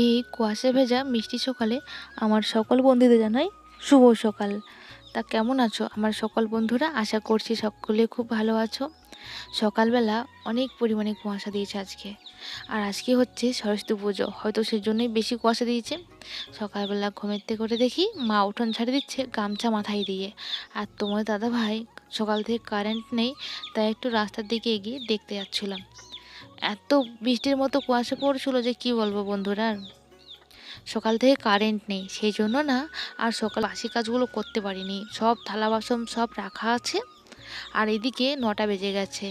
এই কুয়াশা ভেজা মিষ্টি সকালে আমার সকল বন্ধুদের জানাই শুভ সকাল। তা কেমন আছো? আমার সকল বন্ধুরা, আশা করছি সকলে খুব ভালো আছো। সকালবেলা অনেক পরিমাণে কুয়াশা দিয়েছে আজকে। আর আজকে হচ্ছে সরস্বতী পুজো, হয়তো সেই জন্যই বেশি কুয়াশা দিয়েছে। সকালবেলা ঘুমের থেকে করে দেখি মা উঠোন ছাড়ে দিচ্ছে গামছা মাথায় দিয়ে। আর তোমার দাদা ভাই সকাল থেকে কারেন্ট নেই, তাই একটু রাস্তার দিকে এগিয়ে দেখতে যাচ্ছিলাম। এত বৃষ্টির মতো কুয়াশা পড়ছিল যে কি বলব বন্ধুরা? সকাল থেকে কারেন্ট নেই, সেই জন্য না আর সকাল বাসি কাজগুলো করতে পারিনি। সব থালা বাসন সব রাখা আছে। আর এদিকে নটা বেজে গেছে।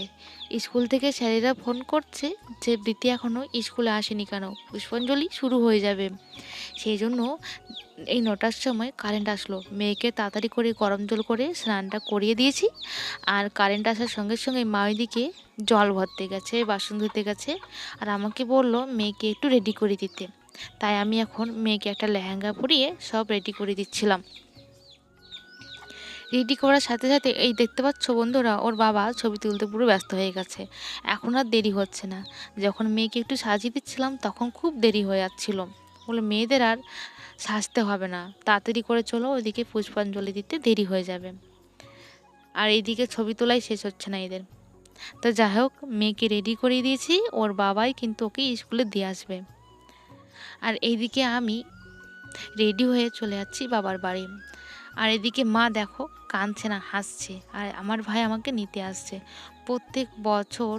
স্কুল থেকে স্যারেরা ফোন করছে যে বৃত্তি এখনও স্কুলে আসেনি কেন? পুষ্পাঞ্জলি শুরু হয়ে যাবে। সেই জন্য এই নটার সময় কারেন্ট আসলো। মেয়েকে তাড়াতাড়ি করে গরম জল করে স্নানটা করিয়ে দিয়েছি। আর কারেন্ট আসার সঙ্গে সঙ্গে মা ওইদিকে জল ভরতে গেছে, বাসন ধুতে গেছে। আর আমাকে বলল মেয়েকে একটু রেডি করে দিতে। তাই আমি এখন মেয়েকে একটা লেহেঙ্গা পরিয়ে সব রেডি করে দিচ্ছিলাম। রেডি করার সাথে সাথে এই দেখতে পাচ্ছ বন্ধুরা, ওর বাবা ছবি তুলতে পুরো ব্যস্ত হয়ে গেছে। এখন আর দেরি হচ্ছে না। যখন মেয়েকে একটু সাজিয়ে দিচ্ছিলাম, তখন খুব দেরি হয়ে যাচ্ছিল। বলে মেয়েদের আর সাজতে হবে না। তাড়াতাড়ি করে চলো, ওইদিকে পুষ্পাঞ্জলি দিতে দেরি হয়ে যাবে। আর এইদিকে ছবি তোলাই শেষ হচ্ছে না এদের। তো যাই হোক, মেয়েকে রেডি করিয়ে দিয়েছি, ওর বাবাই কিন্তু ওকে স্কুলে দিয়ে আসবে। আর এইদিকে আমি রেডি হয়ে চলে যাচ্ছি বাবার বাড়ি। আর এদিকে মা দেখো কাঁদছে না, হাসছে। আর আমার ভাই আমাকে নিতে আসছে। প্রত্যেক বছর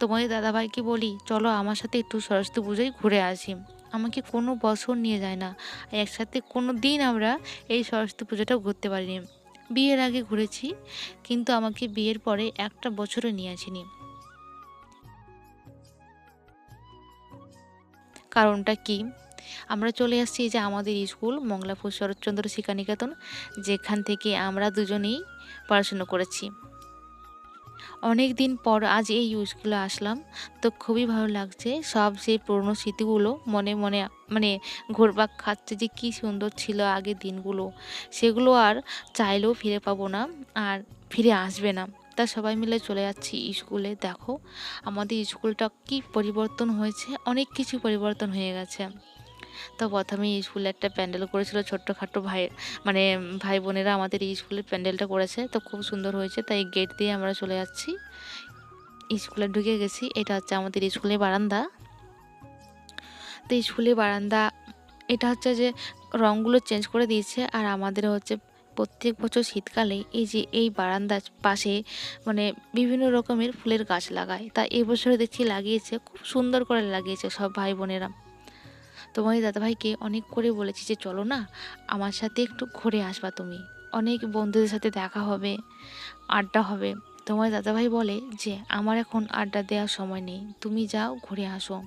তোমাদের দাদাভাইকে বলি, চলো আমার সাথে একটু সরস্বতী পুজোয় ঘুরে আসি। আমাকে কোনো বছর নিয়ে যায় না। একসাথে কোনো দিন আমরা এই সরস্বতী পুজোটা ঘুরতে পারিনি। বিয়ের আগে ঘুরেছি, কিন্তু আমাকে বিয়ের পরে একটা বছরও নিয়ে আসেনি। কারণটা কি? আমরা চলে আসছি যে আমাদের স্কুল মংলাপুর শরৎচন্দ্র শিক্ষানিকেতন যেখান থেকে আমরা দুজনেই পড়াশুনো করেছি। অনেক দিন পর আজ এই স্কুলে আসলাম, তো খুবই ভালো লাগছে সব সেই পুরনো স্মৃতিগুলো মনে মনে মানে ঘোরপাক খাচ্ছে যে কি সুন্দর ছিল আগের দিনগুলো, সেগুলো আর চাইলেও ফিরে পাবো না আর ফিরে আসবে না। তা সবাই মিলে চলে যাচ্ছি স্কুলে, দেখো আমাদের স্কুলটা কি পরিবর্তন হয়েছে, অনেক কিছু পরিবর্তন হয়ে গেছে। তো প্রথমে স্কুলে একটা প্যান্ডেল করেছিল ছোট্টখাটো ভাই মানে ভাই বোনেরা আমাদের স্কুলের প্যান্ডেলটা করেছে। তো খুব সুন্দর হয়েছে, তাই গেট দিয়ে আমরা চলে যাচ্ছি। স্কুলে ঢুকে গেছি, এটা হচ্ছে আমাদের স্কুলের বারান্দা। তো স্কুলের বারান্দা, এটা হচ্ছে যে রঙগুলো চেঞ্জ করে দিয়েছে আর আমাদের হচ্ছে প্রত্যেক বছর শীতকালে এই যে এই বারান্দার পাশে মানে বিভিন্ন রকমের ফুলের গাছ লাগায়। তা এবছরে দেখছি লাগিয়েছে, খুব সুন্দর করে লাগিয়েছে সব ভাই বোনেরা। তোমার দাদাভাইকে অনেক করে বলেছি যে, চলো না, আমার সাথে একটু ঘুরে আসবা তুমি। অনেক বন্ধুদের সাথে দেখা হবে, আড্ডা হবে। তোমার দাদাভাই বলে যে, আমার এখন আড্ডা দেওয়ার সময় নেই, তুমি যাও ঘুরে আসো।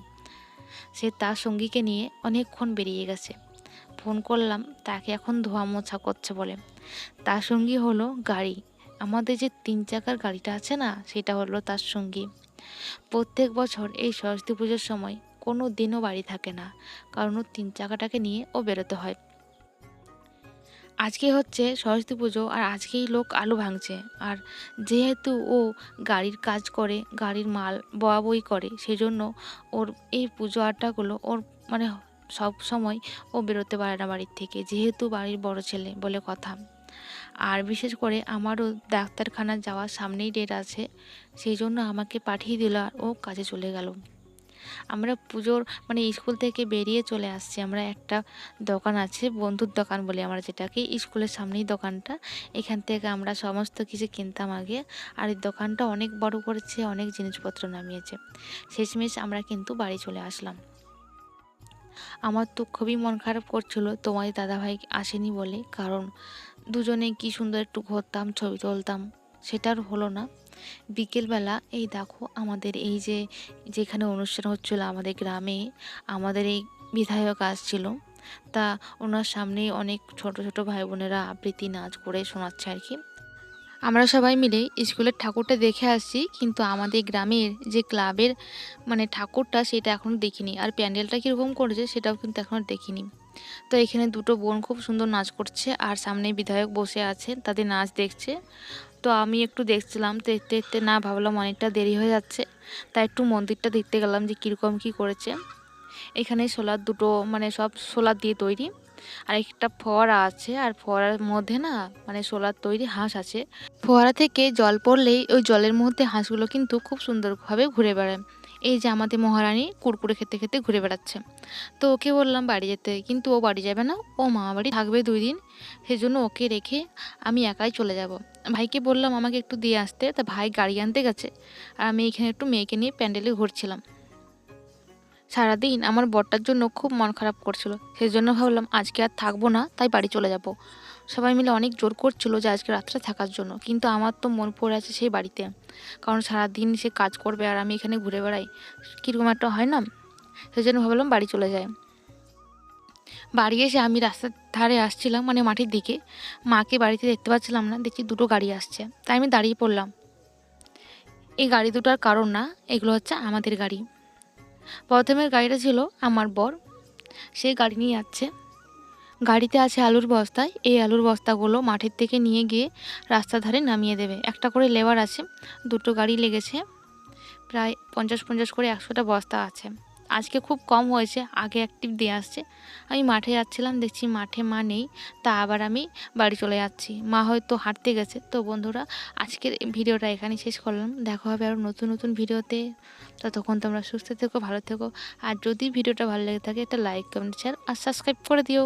সে তার সঙ্গীকে নিয়ে অনেকক্ষণ বেরিয়ে গেছে। ফোন করলাম, তাকে এখন ধোয়া মোছা করছে বলে। তার সঙ্গী হলো গাড়ি। আমাদের যে তিন চাকার গাড়িটা আছে না, সেটা হলো তার সঙ্গী। প্রত্যেক বছর এই সরস্বতী পুজোর সময় কোনো দিনও বাড়ি থাকে না, কারণ তিন চাকাটাকে নিয়ে ও বেরোতে হয়। আজকে হচ্ছে সরস্বতী পুজো আর আজকেই লোক আলু ভাঙছে। আর যেহেতু ও গাড়ির কাজ করে, গাড়ির মাল বয়া বই করে, সেজন্য ওর এই পুজো আড্ডাগুলো ওর মানে সব সময় ও বেরোতে পারে না বাড়ির থেকে, যেহেতু বাড়ির বড় ছেলে বলে কথা। আর বিশেষ করে আমারও ডাক্তারখানা যাওয়ার সামনেই ডেট আছে সেই জন্য আমাকে পাঠিয়ে দিল আর ও কাজে চলে গেল। আমরা পুজোর মানে স্কুল থেকে বেরিয়ে চলে আসছি। আমরা একটা দোকান আছে, বন্ধুর দোকান বলি আমরা যেটাকে, স্কুলের সামনেই দোকানটা। এখান থেকে আমরা সমস্ত কিছু কিনতাম আগে। আর এই দোকানটা অনেক বড় করেছে, অনেক জিনিসপত্র নামিয়েছে। শেষমেশ আমরা কিন্তু বাড়ি চলে আসলাম। আমার তো খুবই মন খারাপ করছিল, তোমাদের দাদাভাই আসেনি বলে। কারণ দুজনে কি সুন্দর একটু ঘুরতাম, ছবি তুলতাম সেটার হলো না। বিকেলবেলা, এই দেখো আমাদের এই যে, যেখানে অনুষ্ঠান হচ্ছিল আমাদের গ্রামে, আমাদের এই বিধায়ক আসছিল। তা ওনার সামনে অনেক ছোট ছোট ভাই বোনেরা আবৃত্তি, নাচ করে শোনাচ্ছে আর কি। আমরা সবাই মিলে স্কুলের ঠাকুরটা দেখে আসছি, কিন্তু আমাদের গ্রামের যে ক্লাবের মানে ঠাকুরটা সেটা এখনও দেখিনি। আর প্যান্ডেলটা কীরকম করেছে সেটাও কিন্তু এখনও দেখিনি। তো এখানে দুটো বোন খুব সুন্দর নাচ করছে, আর সামনে বিধায়ক বসে আছে, তাদের নাচ দেখছে। তো আমি একটু দেখছিলাম, দেখতে দেখতে না ভাবলাম অনেকটা দেরি হয়ে যাচ্ছে। তাই একটু মন্দিরটা দেখতে গেলাম যে কীরকম কী করেছে। এখানে সোলার দুটো মানে সব সোলার দিয়ে তৈরি। আর একটা ফোয়ারা আছে, আর ফোয়ারার মধ্যে না মানে সোলার তৈরি হাঁস আছে। ফোয়ারা থেকে জল পড়লেই ওই জলের মধ্যে হাঁসগুলো কিন্তু খুব সুন্দরভাবে ঘুরে বেড়ায়। এই যে আমাদের মহারানী কুরকুরে খেতে খেতে ঘুরে বেড়াচ্ছে। তো ওকে বললাম বাড়ি যেতে, কিন্তু ও বাড়ি যাবে না। ও মামা বাড়ি থাকবে দুই দিন, সেজন্য ওকে রেখে আমি একাই চলে যাব। ভাইকে বললাম আমাকে একটু দিয়ে আসতে, তা ভাই গাড়ি আনতে গেছে। আর আমি এখানে একটু মেয়েকে নিয়ে প্যান্ডেলে ঘুরছিলাম। সারাদিন আমার বরটার জন্য খুব মন খারাপ করছিল। সেই জন্য ভাবলাম আজকে আর থাকব না, তাই বাড়ি চলে যাব। সবাই মিলে অনেক জোর করছিল যে আজকে রাত্রে থাকার জন্য, কিন্তু আমার তো মন পড়ে আছে সেই বাড়িতে। কারণ সারাদিন সে কাজ করবে আর আমি এখানে ঘুরে বেড়াই। কীরকম একটা হয় না? সেই জন্য ভাবলাম বাড়ি চলে যায় বাড়ি এসে আমি রাস্তার ধারে আসছিলাম মানে মাটির দিকে। মাকে বাড়িতে দেখতে পাচ্ছিলাম না, দেখছি দুটো গাড়ি আসছে। তাই আমি দাঁড়িয়ে পড়লাম। এই গাড়ি দুটার কারণ না, এগুলো হচ্ছে আমাদের গাড়ি। প্রথমের গাড়িটা ছিল আমার বর। সেই গাড়ি নিয়ে যাচ্ছে। গাড়িতে আছে আলুর বস্তায় এই আলুর বস্তাগুলো মাঠের থেকে নিয়ে গিয়ে রাস্তার ধারে নামিয়ে দেবে। একটা করে লেবার আছে, দুটো গাড়ি লেগেছে, প্রায় পঞ্চাশ পঞ্চাশ করে একশোটা বস্তা আছে। আজকে খুব কম হয়েছে, আগে অ্যাক্টিভ দিয়ে আসছে। আমি মাঠে যাচ্ছিলাম, দেখছি মাঠে মা নেই, তা আবার আমি বাড়ি চলে যাচ্ছি। মা হয়তো হাঁটতে গেছে। তো বন্ধুরা, আজকের ভিডিওটা এখানে শেষ করলাম। দেখা হবে আরও নতুন নতুন ভিডিওতে। ততক্ষণ তোমরা সুস্থ থেকো, ভালো থেকো। আর যদি ভিডিওটা ভালো লেগে থাকে, একটা লাইক কমেন্ট শেয়ার আর সাবস্ক্রাইব করে দিও।